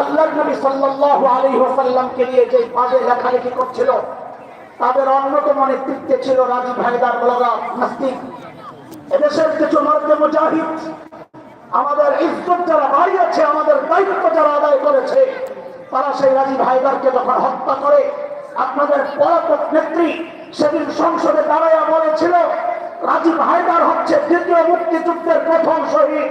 আল্লাহর নবী নিয়ে যে লেখালেখি করছিল, তাদের অন্যতম নেতৃত্বে ছিল নাস্তিক। এদেশের কিছু মুজাহিদ, আমাদের ইজ্জত যারা বাড়িয়েছে আমাদের দায়িত্ব যারা আদায় করেছে, তারা সেই রাজীব হায়দারকে যখন হত্যা করে, আপনাদের পলাতক নেত্রী সেদিন সংসদে দাঁড়াইয়া বলেছিল, রাজীব হায়দার হচ্ছে দ্বিতীয় মুক্তিযুদ্ধের প্রথম শহীদ।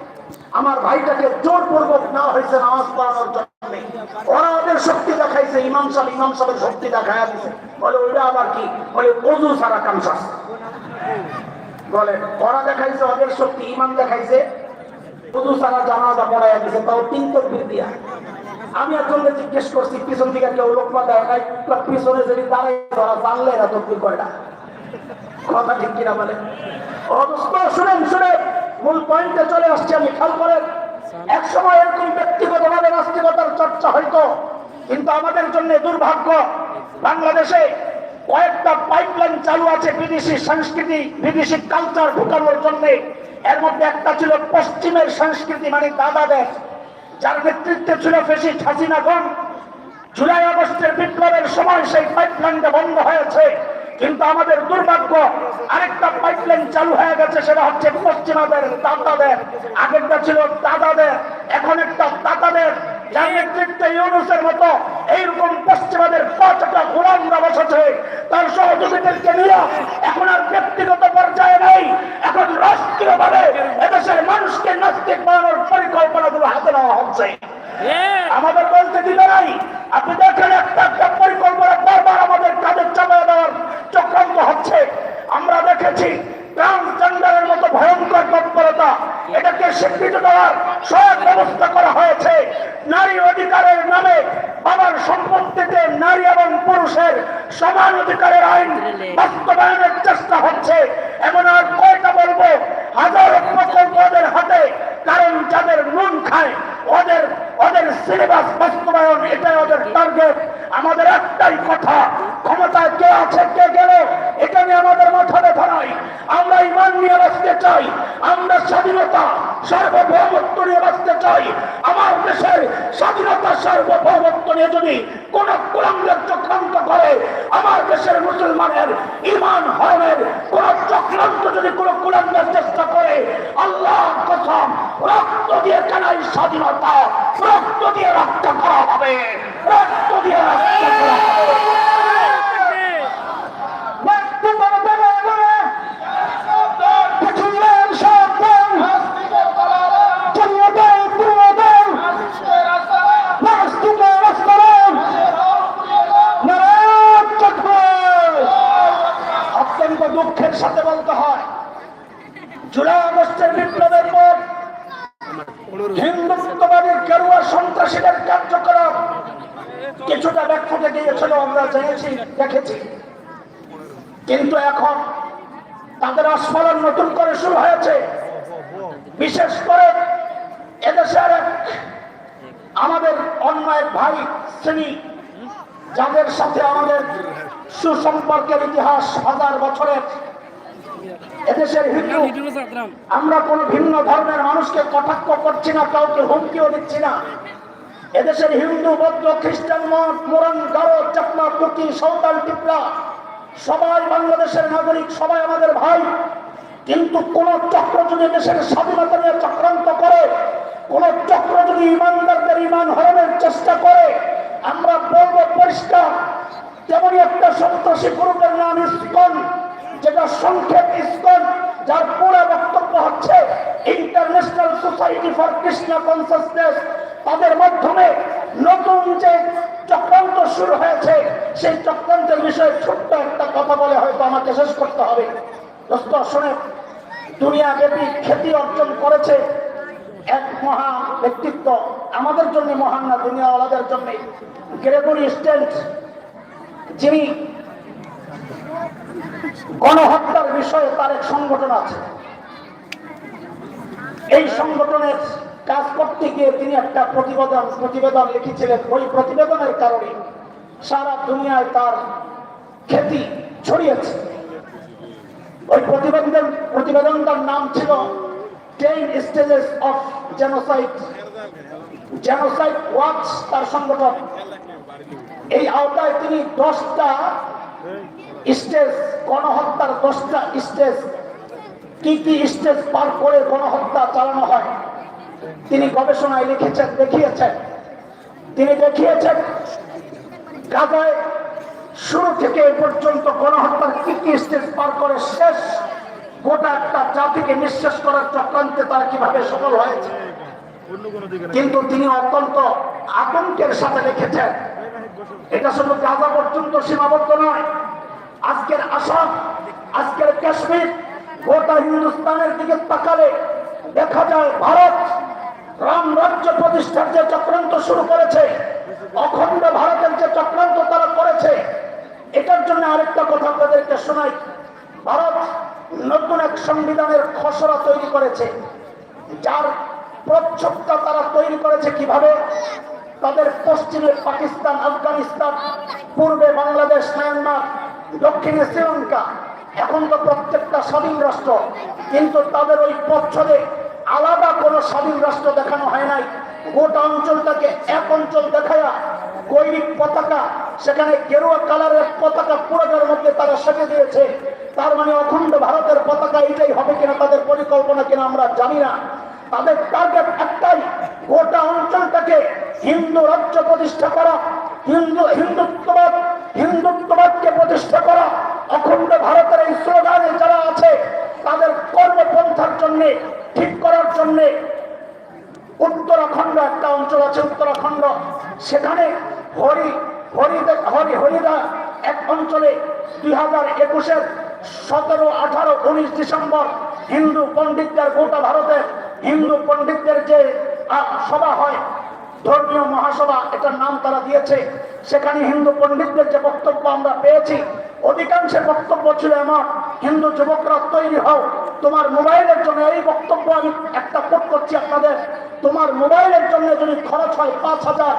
আমার ভাইটাকে জোরপূর্বক নেওয়া হয়েছে নামাজ পড়ানোর জন্য। ওরা ওদের শক্তি দেখাইছে, ইমাম সাহেব, ইমাম সাহেবের শক্তি দিছে। বলে, ওইটা আবার কি? বলে, অজু সারা বলে, ওরা দেখাইছে ওদের শক্তি, ইমাম দেখাইছে শুধু সারা জানাজা পড়াইয়া দিছে, তাও তিন দিয়া। আমি একজনকে জিজ্ঞেস করছি, পিছন থেকে কেউ লোকমা দেয় নাই পিছনে যদি দাঁড়াই ওরা জানলে না তকবির কয়টা কথা ঠিক কিনা বলে? অবস্থা শুনেন শুনে মূল পয়েন্টে চলে আসছে আমি খেয়াল করেন, এক সময় এরকম ব্যক্তিগতভাবে নাস্তিকতার চর্চা হইতো, কিন্তু আমাদের জন্য দুর্ভাগ্য, বাংলাদেশে কয়েকটা পাইপলাইন চালু আছে বিদেশি সংস্কৃতি, বিদেশি কালচার ঢুকানোর জন্য। এর মধ্যে একটা ছিল পশ্চিমের সংস্কৃতি মানে দাদা দেশ, যার নেতৃত্বে ছিল ফেসিস্ট হাসিনাগণ। জুলাই আগস্টের বিপ্লবের সময় সেই পাইপলাইনটা বন্ধ হয়েছে। কিন্তু আমাদের দুর্ভাগ্য, আরেকটা পাইপলাইন চালু হয়ে গেছে, সেটা হচ্ছে পশ্চিমাদের দাদাদের। আগেরটা ছিল দাদাদের, এখন একটা দাদাদের। মতো এইরকম পশ্চিমাদের পাঁচটা এখন আর এখন মানুষকে হাতে নেওয়া হচ্ছে। আমাদের বলতে দিবে নাই। আপনি দেখেন একটা পরিকল্পনা বারবার আমাদের কাজে চাপিয়ে দেওয়ার চক্রান্ত হচ্ছে। আমরা দেখেছি ট্রান্সজেন্ডারের মতো ভয়ঙ্কর তৎপরতা, এটাকে দেওয়ার সব ব্যবস্থা করা হয়েছে। নারী অধিকারের নামে বাবার সম্পত্তিতে নারী এবং পুরুষের সমান অধিকারের আইন বাস্তবায়নের চেষ্টা হচ্ছে। এমন আর কয়টা বলব? হাজার হাতে, কারণ যাদের নুন খায় সিলেবাস বাস্তবায়ন এটাই ওদের টার্গেট আমাদের একটাই কথা, ক্ষমতায় কে আছে, কে গেল, এটা নিয়ে আমাদের মাথা ব্যথা নাই। আমরা ইমান নিয়ে বাঁচতে চাই, আমরা স্বাধীনতা, সার্বভৌমত্ব নিয়ে বাঁচতে চাই। আমার দেশের স্বাধীনতা, সার্বভৌমত্ব নিয়ে যদি কোন কুলাঙ্গের চক্রান্ত করে, আমার দেশের মুসলমানের ইমান হরণের কোন চক্রান্ত যদি কোন কুলাঙ্গের চেষ্টা করে, আল্লাহ কসম, রক্ত দিয়ে কেনাই স্বাধীনতা, রক্ত দিয়ে রক্ষা করা হবে। রক্ত দিয়ে করা হবে রক্ত করে দেবে এবারে। পছন্দের সাবধান। জ্বালিয়ে দাও, পুড়িয়ে দাও। নাস্তিকের আস্তরণ। নারায়ণ চক্র। অত্যন্ত দুঃখের সাথে বলতে হয় জুলাই আগস্টের বিপ্লবের পর হিন্দুত্ববাদী গেরুয়া সন্ত্রাসীদের কার্যকলাপ কিছুটা ব্যাখ্যাতে গিয়েছিল আমরা জেনেছি দেখেছি কিন্তু এখন তাদের আস্ফলন নতুন করে শুরু হয়েছে বিশেষ করে এদেশের এক আমাদের অন্য এক শ্রেণি, যাদের সাথে আমাদের সুসম্পর্কের ইতিহাস হাজার বছরের, এদেশের হিন্দু, আমরা কোনো ভিন্ন ধর্মের মানুষকে কটাক্ষ করছি না, কাউকে হুমকিও দিচ্ছি না। এদেশের হিন্দু, বৌদ্ধ, খ্রিস্টান মঠ মোরান, গারো, চাকমা কুকি টিপলা সবাই বাংলাদেশের নাগরিক, সবাই আমাদের ভাই। কিন্তু কোন চক্র যদি দেশের স্বাধীনতা নিয়ে চক্রান্ত করে কোন চক্র যদি ইমানদারদের ইমান হরণের চেষ্টা করে, আমরা বলব পরিষ্কার, তেমনি একটা সন্ত্রাসী গ্রুপের নাম ইস্কন, যেটা সংক্ষেপ ইস্কন, যার পুরো বক্তব্য হচ্ছে International Society for Krishna Consciousness তাদের মাধ্যমে নতুন যে চক্রান্ত শুরু হয়েছে, সেই চক্রান্তের বিষয়ে ছোট্ট একটা কথা বলে হয়তো আমাকে শেষ করতে হবে। দোস্ত শুনে দুনিয়া ব্যাপী খ্যাতি অর্জন করেছে এক মহা ব্যক্তিত্ব আমাদের জন্য মহান না, দুনিয়াওয়ালাদের জন্য। গ্রেগরি স্টেন্ট, যিনি গণহত্যার বিষয়ে তার এক সংগঠন আছে। এই সংগঠনের কাজ করতে গিয়ে তিনি একটা প্রতিবেদন প্রতিবেদন লিখেছিলেন। ওই প্রতিবেদনের কারণে সারা দুনিয়ায় তার খ্যাতি ছড়িয়েছে। ওই প্রতিবেদন প্রতিবেদনটার নাম ছিল ten stages of genocide Genocide Watch তার সংগঠন এই আওতায় তিনি দশটা স্টেজ, গণহত্যার দশটা স্টেজ, কি কি স্টেজ পার করে গণহত্যা চালানো হয়, তিনি গবেষণায় লিখেছেন, দেখিয়েছেন। তিনি দেখিয়েছেন, গাজায় শুরু থেকে এ পর্যন্ত গণহত্যার কি কি স্টেজ পার করে শেষ গোটা একটা জাতিকে নিঃশেষ করার চক্রান্তে তারা কীভাবে সফল হয়েছে? কিন্তু তিনি অত্যন্ত আতঙ্কের সাথে লিখেছেন, এটা শুধু গাজা পর্যন্ত সীমাবদ্ধ নয়, আজকের আসাম, আজকের কাশ্মীর, গোটা হিন্দুস্তানের দিকে তাকালে দেখা যায় ভারত রাম রাজ্য প্রতিষ্ঠার যে চক্রান্ত শুরু করেছে, অখণ্ড ভারতের যে চক্রান্ত তারা করেছে, এটার জন্য আরেকটা কথা আপনাদেরকে শোনাই। ভারত নতুন এক সংবিধানের খসড়া তৈরি করেছে। যার প্রচ্ছদটা তারা তৈরি করেছে কীভাবে? তাদের পশ্চিমে পাকিস্তান, আফগানিস্তান, পূর্বে বাংলাদেশ, মায়ানমার, দক্ষিণে শ্রীলঙ্কা, এখন তো প্রত্যেকটা স্বাধীন রাষ্ট্র। কিন্তু তাদের ওই পশ্চদে আলাদা কোনো স্বাধীন রাষ্ট্র দেখানো হয় নাই। গোটা অঞ্চলটাকে এক অঞ্চল দেখায়া গৈরিক পতাকা সেখানে গেরুয়া কালারের পতাকা পুরোটার মধ্যে তারা সেটে দিয়েছে। তার মানে অখণ্ড ভারতের পতাকা এটাই হবে কিনা তাদের পরিকল্পনা কিনা আমরা জানি না। তাদের টার্গেট একটাই, গোটা অঞ্চলটাকে হিন্দু রাজ্য প্রতিষ্ঠা করা, হিন্দু হিন্দুত্ববাদ, হিন্দুত্ববাদকে প্রতিষ্ঠা করা। অখণ্ড ভারতের এই স্লোগানে যারা আছে, তাদের কর্মপন্থার জন্য, ঠিক করার জন্যে উত্তরাখণ্ড একটা অঞ্চল আছে, উত্তরাখণ্ড। সেখানে হরি হরিদা এক অঞ্চলে দুই হাজার একুশের সতেরো, আঠারো, উনিশ ডিসেম্বর হিন্দু পণ্ডিতদের গোটা ভারতের হিন্দু পণ্ডিতদের যে সভা হয়, ধর্মীয় মহাসভা, এটার নাম তারা দিয়েছে। সেখানে হিন্দু পণ্ডিতদের যে বক্তব্য আমরা পেয়েছি অধিকাংশের বক্তব্য ছিল আমার হিন্দু যুবকরা তৈরি হও, তোমার মোবাইলের জন্য এই বক্তব্য আমি একটা কোট করছি আপনাদের। তোমার মোবাইলের জন্য যদি খরচ হয় পাঁচ হাজার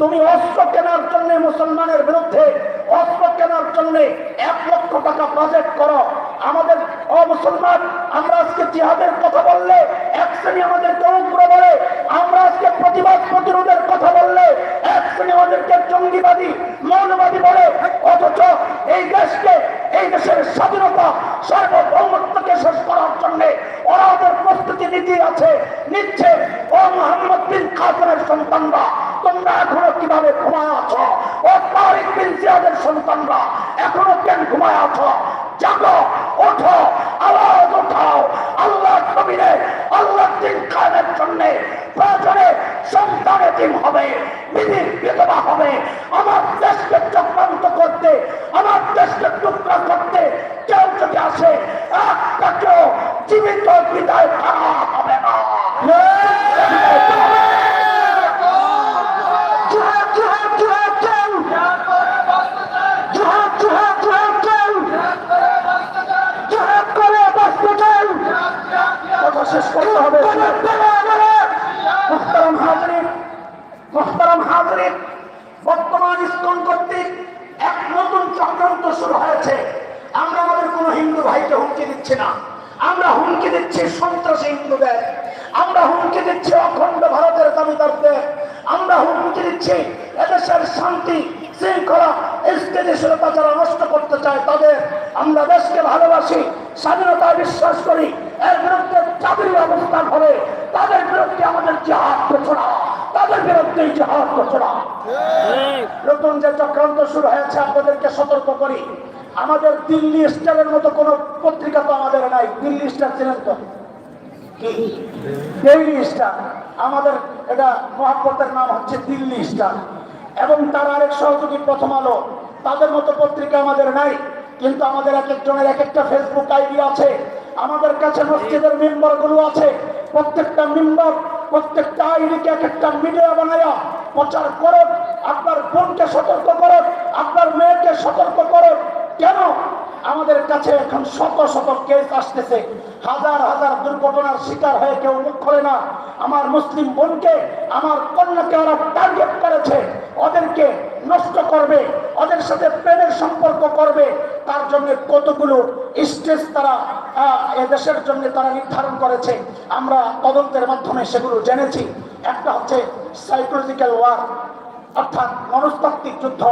তুমি অস্ত্র কেনার জন্য মুসলমানের বিরুদ্ধে অস্ত্র কেনার জন্য এক লক্ষ টাকা বাজেট করো। আমাদের অমুসলমান আমরা আজকে জিহাদের কথা বললে, এক শ্রেণি আমাদেরকে উগ্র বলে, আমরা আজকে প্রতিবাদ প্রতিরোধের কথা বললে, এক শ্রেণি আমাদেরকে জঙ্গিবাদী মৌলবাদী বলে। অথচ এই দেশকে, এই দেশের স্বাধীনতা, সার্বভৌমত্বকে শেষ করার জন্য ওরা ওদের প্রস্তুতি নীতি আছে, নিচ্ছে। ও মোহাম্মদ বিন খাসেমের সন্তানরা। তোমরা এখনও কীভাবে ঘুমায় আছো? ও তারিক বিন জিয়াদের সন্তানরা এখনও কেন ঘুমায় আছো? জাগো, ওঠো, আওয়াজ ওঠাও আল্লাহ কবিরে আল্লাহ দিন কায়েমের জন্য প্রয়োজনে সন্তান এতিম হবে, বিধির বিধবা হবে। আমার দেশকে চক্রান্ত করতে, আমার দেশকে টুকরা করতে কেউ যদি আসে একটাকেও জীবিত বিদায় করা শেষ করতে হবে। মুখতারাম হাজরিন হাজরিন, বর্তমান ইস্কন কর্তৃক এক নতুন চক্রান্ত শুরু হয়েছে। আমরা আমাদের কোনো হিন্দু ভাইকে হুমকি দিচ্ছি না। আমরা হুমকি দিচ্ছি সন্ত্রাসী হিন্দুদের। আমরা হুমকি দিচ্ছি অখণ্ড ভারতের দাবিদারদের আমরা হুমকি দিচ্ছি এদেশের শান্তি, শৃঙ্খলা স্থিতিশীলতা যারা নষ্ট করতে চায় তাদের। আমরা দেশকে ভালোবাসি, স্বাধীনতায় বিশ্বাস করি এর বিরুদ্ধে চাকরি অবস্থান হবে। তাদের বিরুদ্ধে আমাদের জিহাদ ঘোষণা। তাদের বিরুদ্ধে জিহাদ ঘোষণা। নতুন যে চক্রান্ত শুরু হয়েছে, আপনাদেরকে সতর্ক করি। আমাদের দিল্লি স্টারের মতো কোনো পত্রিকা তো আমাদের নাই। দিল্লি স্টার ছিলেন তো? ডেইলি স্টার আমাদের এটা মহাপতের নাম হচ্ছে দিল্লি স্টার এবং তার আরেক সহযোগী প্রথম আলো। তাদের মতো পত্রিকা আমাদের নাই, কিন্তু আমাদের এক একজনের এক একটা ফেসবুক আইডি আছে। আমাদের কাছে মসজিদের মেম্বারগুলো আছে। প্রত্যেকটা মেম্বার, প্রত্যেকটা আইডিকে এক একটা মিডিয়া বানায়া প্রচার করুন আপনার বোনকে সতর্ক করুন আপনার মেয়েকে সতর্ক করুন কেন? আমাদের কাছে এখন শত শত কেস আসতেছে। হাজার হাজার দুর্ঘটনার শিকার হয়ে কেউ মুখ খোলে না। আমার মুসলিম বোনকে আমার কন্যাকে ওরা টার্গেট করেছে। ওদেরকে নষ্ট করবে ওদের সাথে প্রেমের সম্পর্ক করবে। তার জন্য কতগুলো স্টেজ তারা আহ, এ দেশের জন্য তারা নির্ধারণ করেছে। আমরা তদন্তের মাধ্যমে সেগুলো জেনেছি। একটা হচ্ছে সাইকোলজিক্যাল ওয়ার অর্থাৎ মনস্তাত্ত্বিক যুদ্ধ।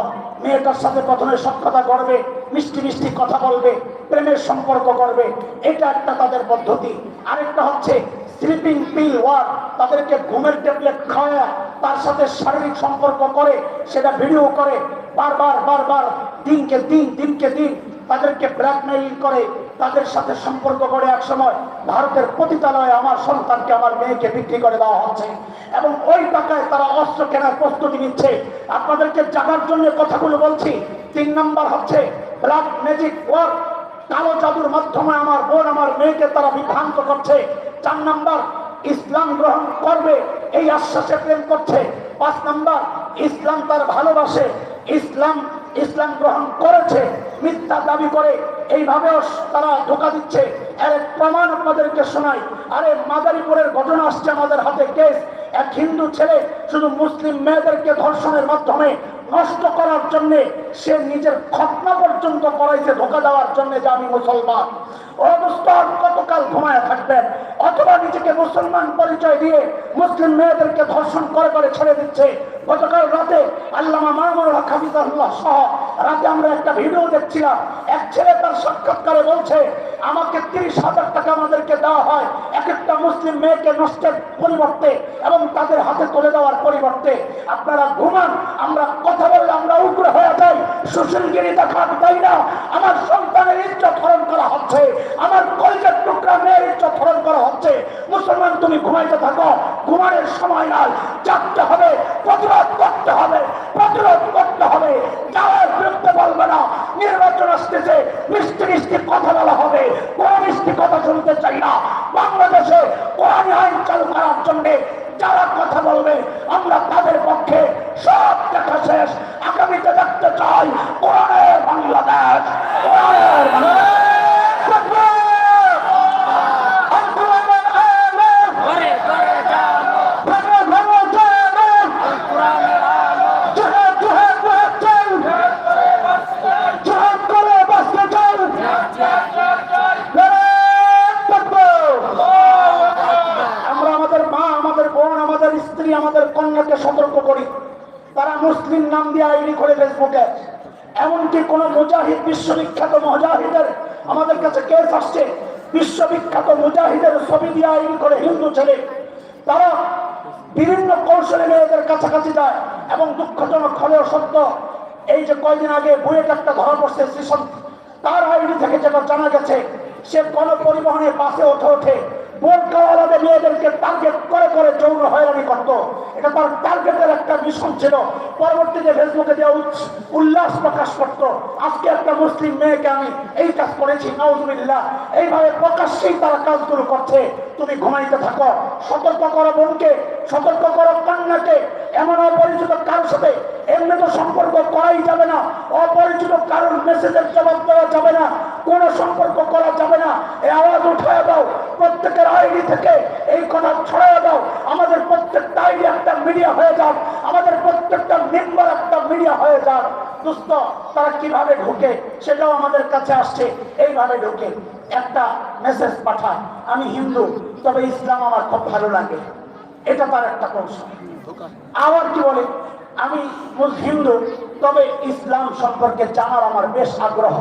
মেয়েটার সাথে প্রথমে সক্ষতা করবে মিষ্টি মিষ্টি কথা বলবে, প্রেমের সম্পর্ক করবে। এটা একটা তাদের পদ্ধতি। আরেকটা হচ্ছে স্লিপিং পিল ওয়ার তাদেরকে ঘুমের ট্যাবলেট খাওয়া তার সাথে শারীরিক সম্পর্ক করে, সেটা ভিডিও করে, বারবার বারবার, দিনকে দিন দিনকে দিন তাদেরকে ব্ল্যাকমেইল করে তাদের সাথে সম্পর্ক করে এক সময় ভারতের পতিতালয়ে আমার সন্তানকে, আমার মেয়েকে বিক্রি করে দেওয়া হচ্ছে। এবং ওই টাকায় তারা অস্ত্র কেনার প্রস্তুতি নিচ্ছে। আপনাদেরকে জাগার জন্য কথাগুলো বলছি। তিন নম্বর হচ্ছে ব্ল্যাক ম্যাজিক ওয়ার্ক কালো জাদুর মাধ্যমে আমার বোন, আমার মেয়েকে তারা বিভ্রান্ত করছে। চার নম্বর, ইসলাম গ্রহণ করবে, এই আশ্বাসে প্রেম করছে। পাঁচ নম্বর, ইসলাম তার ভালোবাসে, ইসলাম ইসলাম গ্রহণ করেছে। মিথ্যা দাবি করে এইভাবেও তারা ধোকা দিচ্ছে। এর প্রমাণ আপনাদেরকে শোনাই। আরে মাদারীপুরের ঘটনা আসছে আমাদের হাতে কেস। এক হিন্দু ছেলে শুধু মুসলিম মেয়েদেরকে ধর্ষণের মাধ্যমে নষ্ট করার জন্য সে নিজের খতনা পর্যন্ত করাইছে, ধোকা দেওয়ার জন্য যে আমি মুসলমান। অবস্থান কতকাল ঘুমায় থাকবেন? অথবা নিজেকে মুসলমান পরিচয় দিয়ে মুসলিম মেয়েদেরকে ধর্ষণ করে করে ছেড়ে দিচ্ছে। গতকাল রাতে আল্লামা মামুন হাফিজাল্লাহ সহ রাতে আমরা একটা ভিডিও দেখছিলাম। এক ছেলে তার সাক্ষাৎকারে বলছে, আমাকে তিরিশ হাজার টাকা আমাদেরকে দেওয়া হয় এক একটা মুসলিম মেয়েকে নষ্টের পরিবর্তে এবং তাদের হাতে তুলে দেওয়ার পরিবর্তে। আপনারা ঘুমান, আমরা কথা বললে আমরা উগ্র হয়ে যাই। সুশীলগিরি দেখার তাই না। আমার সন্তানের ইজ্জত হরণ করা হচ্ছে। আমার কলেজের টুকরা মেয়ের ইজ্জত হরণ করা হচ্ছে। মুসলমান, তুমি ঘুমাইতে থাকো। ঘুমানোর সময় নাই। জাগতে হবে। প্রতিরোধ করতে হবে, প্রতিরোধ করতে হবে। যাওয়ার বিরুদ্ধে বলবে না, নির্বাচন আসতেছে, মিষ্টি মিষ্টি কথা বলা হবে, কোন মিষ্টি কথা শুনতে চাই না। বাংলাদেশে কোরআন আইন চালু করার জন্য যারা কথা বলবে, আমরা তাদের পক্ষে সব দেখা শেষ। আগামীতে দেখতে চাই, কোরআনের বাংলাদেশ কোরআনের বাংলাদেশ আন্দোলনের আলেম, ঘরে ঘরে যাব ঘরে ঘরে যাবেন, কোরআনের আলো জেহাদ জেহাদ করছেন, জেহাদ করে বাঁচতে চান, লড়াই থাকব। আমরা আমাদের মা আমাদের বোন আমাদের স্ত্রী আমাদের কন্যাকে সতর্ক করি তারা মুসলিম নাম দিয়ে আইডি করে ফেসবুকে। এমনকি কোন মুজাহিদ, বিশ্ববিখ্যাত মুজাহিদের, আমাদের কাছে কেস আসছে, বিশ্ববিখ্যাত মুজাহিদের ছবি দিয়ে আইডি করে হিন্দু ছেলে। তারা বিভিন্ন কৌশলে মেয়েদের কাছাকাছি যায় এবং দুঃখজনক হলেও সত্য। এই যে কয়দিন আগে বুয়েট একটা ধরা পড়ছে স্টেশন তার আইডি থেকে যেটা জানা গেছে, সে কোন পরিবহনে বাসে ওঠে ওঠে। মেয়েদেরকে করে করে তার একটা ছিল। ফেসবুকে দেওয়া উল্লাস প্রকাশ আজকে একটা মুসলিম মেয়েকে আমি এই কাজ করেছি এইভাবে প্রকাশ্যেই তারা কাজগুলো করছে। তুমি ঘুমাইতে থাকো। সতর্ক করো বোনকে, সতর্ক করো কন্যাকে এমন অপরিচিত কারোর সাথে এমনি তো সম্পর্ক করাই যাবে না। অপরিচিত কারোর মেসেজের জবাব দেওয়া যাবে না। কোনো সম্পর্ক করা যাবে না। এ আওয়াজ উঠায় দাও। প্রত্যেকের আইডি থেকে এই কথা ছড়ায় দাও। আমাদের প্রত্যেকটা আইডি একটা মিডিয়া হয়ে যাক। আমাদের প্রত্যেকটা মেম্বার একটা মিডিয়া হয়ে যাক। দুস্থ তারা কীভাবে ঢুকে সেটাও আমাদের কাছে আসছে। এইভাবে ঢুকে। একটা মেসেজ পাঠায়, আমি হিন্দু, তবে ইসলাম আমার খুব ভালো লাগে। এটা তার একটা কৌশল আবার কি বলে? আমি হিন্দু, তবে ইসলাম সম্পর্কে জানার আমার বেশ আগ্রহ।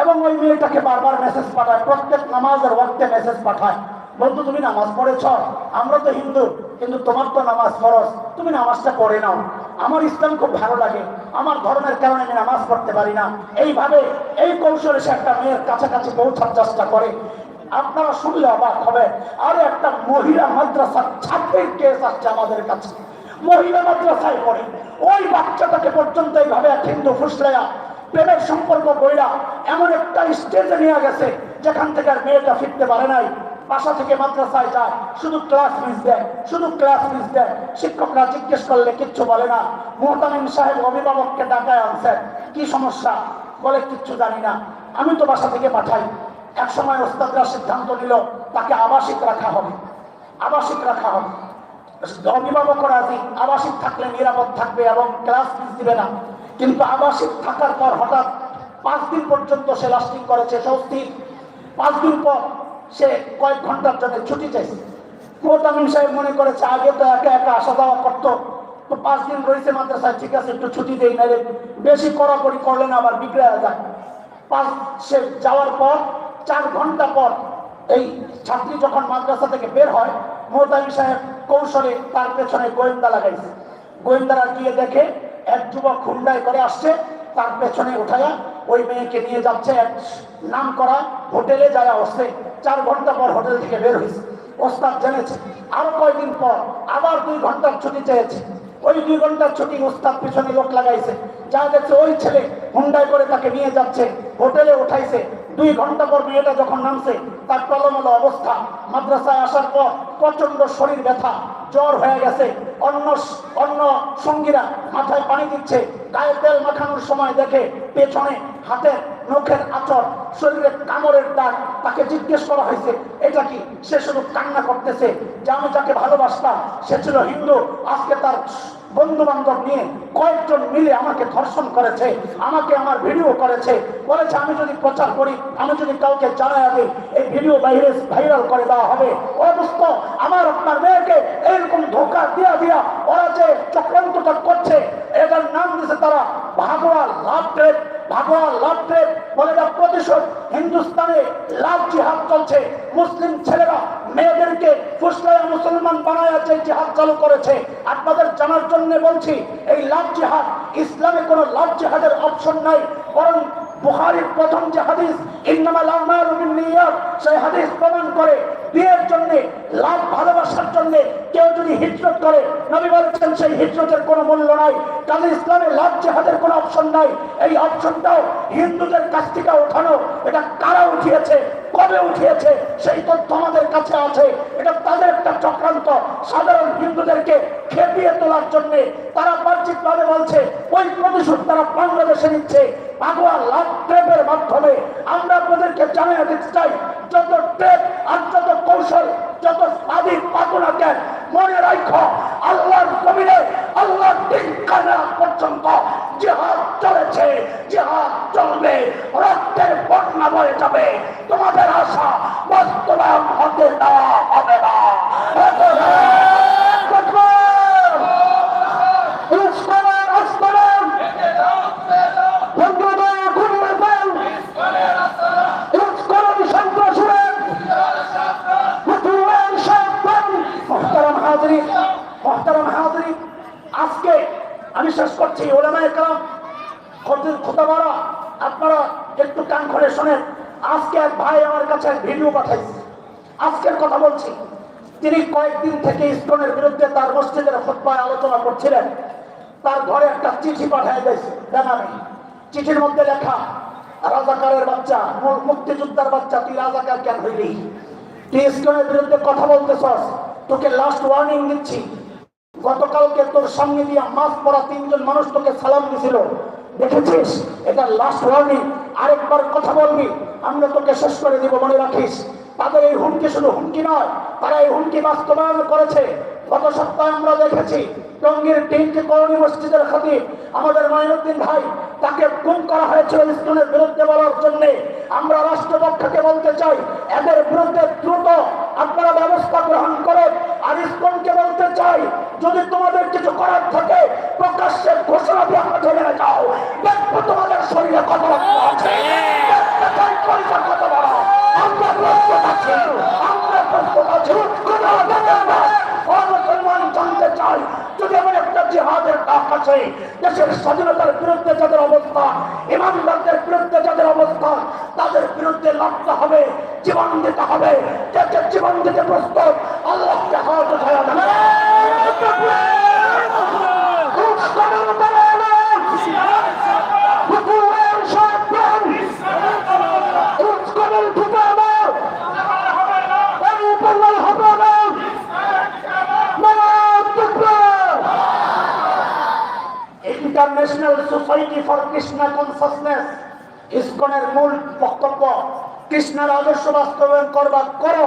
এবং ওই মেয়েটাকে বারবার মেসেজ পাঠায়, প্রত্যেক নামাজের ওয়াক্তে মেসেজ পাঠায়। বন্ধু, তুমি নামাজ পড়েছ? আমরা তো হিন্দু, কিন্তু তোমার তো নামাজ ফরজ। তুমি নামাজটা পড়ে নাও। আমার ইসলাম খুব ভালো লাগে। আমার ধর্মের কারণে আমি নামাজ পড়তে পারি না। এইভাবে এই কৌশলে সে একটা মেয়ের কাছাকাছি পৌঁছার চেষ্টা করে। আপনারা শুনলে অবাক হবে। আর একটা মহিলা মাদ্রাসার ছাত্রের কেস আসছে আমাদের কাছে। মহিলা মাদ্রাসায় পড়ে। ওই বাচ্চাটাকে পর্যন্ত এইভাবে এক হিন্দু ফুসলেয়া প্রেমের সম্পর্ক বইরা এমন একটা স্টেজে নিয়ে গেছে, যেখান থেকে আর মেয়েটা ফিরতে পারে নাই। বাসা থেকে মাদ্রাসায় যায়, শুধু ক্লাস মিস দেয়, শুধু ক্লাস মিস দেয়। শিক্ষকরা জিজ্ঞেস করলে কিচ্ছু বলে না। মোহতামিম সাহেব অভিভাবককে ডাকায় আনছেন কি সমস্যা? বলে, কিচ্ছু জানি না। আমি তো বাসা থেকে পাঠাই। এক সময় ওস্তাদরা সিদ্ধান্ত নিল, তাকে আবাসিক রাখা হবে। আবাসিক রাখা হবে। অভিভাবকরা আবাসিক থাকলে নিরাপদ থাকবে এবং ক্লাস মিস দিবে না। কিন্তু আবাসিক থাকার পর হঠাৎ পাঁচ দিন পর্যন্ত সে লাস্টিং করেছে স্বস্তির পাঁচ দিন পর সে কয়েক ঘণ্টার জন্য ছুটি চাইছে। মোহতামিম সাহেব মনে করেছে, আগে তো একা একা আসা যাওয়া করতো। তো পাঁচ দিন রয়েছে মাদ্রাসায়, ঠিক আছে, একটু ছুটি দেই না রে। বেশি কড়াকড়ি করলে না আবার বিগড়ে যায়। পাঁচ, সে যাওয়ার পর, চার ঘণ্টা পর এই ছাত্রী যখন মাদ্রাসা থেকে বের হয় মোহতামি সাহেব কৌশলে তার পেছনে গোয়েন্দা লাগাইছে। গোয়েন্দারা গিয়ে দেখে এক যুবক খুন্ডায় করে আসছে, তার পেছনে উঠাইয়া ওই মেয়েকে নিয়ে যাচ্ছে এক নাম করা হোটেলে যায় আসছে চার ঘণ্টা পর হোটেল থেকে বের হয়েছে ওস্তাদ জেনেছে, আরও কয়েকদিন পর আবার দুই ঘণ্টার ছুটি চেয়েছে। ওই দুই ঘণ্টার ছুটি ওস্তাদ পিছনে লোক লাগাইছে। যা দেখছে ওই ছেলে হুন্ডায় করে তাকে নিয়ে যাচ্ছে, হোটেলে উঠাইছে। দুই ঘণ্টা পর মেয়েটা যখন নামছে, তার টলমল অবস্থা। মাদ্রাসায় আসার পর প্রচণ্ড শরীর ব্যথা, জ্বর হয়ে গেছে। অন্য অন্য সঙ্গীরা মাথায় পানি দিচ্ছে। গায়ে তেল মাখানোর সময় দেখে পেছনে হাতের নখের আচর শরীরে কামড়ের দাগ তাকে জিজ্ঞেস করা হয়েছে, এটা কি? সে শুধু কান্না করতেছে, যে আমি যাকে ভালোবাসতাম, সে ছিল হিন্দু, আজকে তার বন্ধু বান্ধব নিয়ে কয়েকজন মিলে আমাকে ধর্ষণ করেছে, আমাকে আমার ভিডিও করেছে, বলেছে আমি যদি প্রচার করি, আমি যদি কাউকে জানাই দিই, এই ভিডিও বাইরে ভাইরাল করে দেওয়া হবে। অবস্থ আমার আপনার মেয়েকে এরকম ধোকা দিয়া দিয়া ওরা যে চক্রান্তটা করছে এটার নাম দিয়েছে তারা ভাগোয়া লাভ প্রতিশোধ হিন্দুস্তানে লাভ জিহাদ চলছে। মুসলিম ছেলেরা মেয়েদেরকে মুসলমান বানায় যে জিহাদ চালু করেছে। আপনাদের জানার জন্য বলছি, এই লাভ জিহাদ ইসলামে কোনো লাভ জিহাদের অপশন নাই, বরং বুখারীর প্রথম যে হাদিস, ইন্নামাল আমালু বিন্নিয়াত সেই হাদিস প্রমাণ করে বিয়ের জন্য লাভ ভালোবাসার জন্য কেউ যদি হিজরত করে, নবী বলেছেন সেই হিজরতের কোনো মূল্য নাই। কাজে ইসলামে লাভ জেহাদের কোনো অপশন নাই। এই অপশনটাও হিন্দুদের কাছ থেকে ওঠানো। এটা কারা উঠিয়েছে? কবে উঠিয়েছে? সেই তথ্য আমাদের কাছে আছে। এটা তাদের একটা চক্রান্ত। সাধারণ হিন্দুদেরকে খেপিয়ে তোলার জন্য তারা বাহ্যিকভাবে বলছে, ওই প্রতিশোধ তারা বাংলাদেশে নিচ্ছে। পাগোয়া লাভ ট্রেপের মাধ্যমে আমরা আপনাদেরকে জানিয়ে দিতে চাই, যত ট্রেপ আর যত কৌশল যত স্বাধীন পাতনা কেন মনে রাখো, আল্লাহর জমিনে, আল্লাহর দিন কানা পর্যন্ত জিহাদ চলেছে, জিহাদ চলবে, রক্তের বন্যা বয়ে যাবে। তোমাদের আশা বাস্তবায়ন হতে দেওয়া হবে না। শেষ করছি, ওলামায়ে কালাম খতিব খোতাবারা আপনারা একটু কান করে শোনেন। আজকে এক ভাই আমার কাছে এক ভিডিও পাঠাইছে। আজকের কথা বলছি। তিনি কয়েকদিন থেকে ইস্কনের বিরুদ্ধে তার মসজিদের খুতবায় আলোচনা করছিলেন। তার ঘরে একটা চিঠি পাঠায় দিয়েছে বেনামে। চিঠির মধ্যে লেখা, রাজাকারের বাচ্চা মুক্তিযোদ্ধার বাচ্চা, তুই রাজাকার কেন হইলি? তুই ইসলামের বিরুদ্ধে কথা বলতেছস, তোকে লাস্ট ওয়ার্নিং দিচ্ছি। গতকালকে তোর সঙ্গে দিয়ে মাছ পড়া তিনজন মানুষ তোকে সালাম দিছিল। দেখেছিস? এটা লাস্ট ওয়ার্নিং আরেকবার কথা বলবি। আমরা তোকে শেষ করে দিব, মনে রাখিস। তাদের এই হুমকি শুধু হুমকি নয়, তারা এই হুমকি বাস্তবায়ন করেছে। গত সপ্তাহে আমরা দেখেছি, টঙ্গীর তিনটি করণী মসজিদের খতিব আমাদের মাইনুদ্দিন ভাই, তাকে গুম করা হয়েছিল ইসলামের বিরুদ্ধে বলার জন্য। আমরা রাষ্ট্রপক্ষকে বলতে চাই, এদের বিরুদ্ধে দ্রুত আপনারা ব্যবস্থা গ্রহণ করেন। আর ইসকনকে বলতে চাই যদি তোমাদের কিছু করার থাকে প্রকাশ্যে ঘোষণা দিয়ে আমাকে মেরে যাও। দেখব তোমাদের শরীরে কত রক্ত আছে? দেখতে চাই পরিচয় কত বড়? আমরা প্রস্তুত আছি। আমরা প্রস্তুত আছি। কোনো অবদান নাই। ও মুসলমান জানতে চাই। যদি এমন একটা জিহাদের ডাক আছে দেশের স্বাধীনতার বিরুদ্ধে যাদের ইমানদারদের বিরুদ্ধে যাদের অবস্থা তাদের বিরুদ্ধে লড়তে হবে জীবন দিতে হবে। জীবন দিতে প্রস্তুত আল্লাহকে হাত উঠায় দেবে ফর কৃষ্ণা কনসাসনেস ইসকনের মূল বক্তব্য, কৃষ্ণার আদর্শ বাস্তবায়ন করবার করো,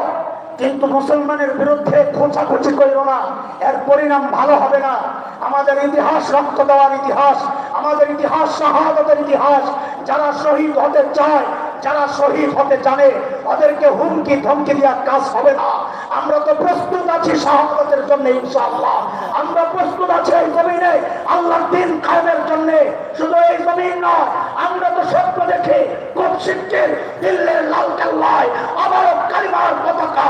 কিন্তু মুসলমানের বিরুদ্ধে খোঁচাখুচি করিল না। এর পরিণাম ভালো হবে না। আমাদের ইতিহাস, রক্ত দেওয়ার ইতিহাস, আমাদের ইতিহাস, শাহাদতের ইতিহাস, যারা শহীদ হতে চায় যারা শহীদ হতে জানে ওদেরকে হুমকি, ধমকি দেওয়ার কাজ হবে না। আমরা তো প্রস্তুত আছি শাহাদতের জন্য, ইনশাআল্লাহ। আমরা প্রস্তুত আছি এই জমিনে, আল্লাহর দিন কায়েমের জন্য। শুধু এই জমিন নয়, আমরা তো স্বপ্ন দেখে, খুব শিখছি দিল্লির লাল কেল্লায় আবারও কালিমার পতাকা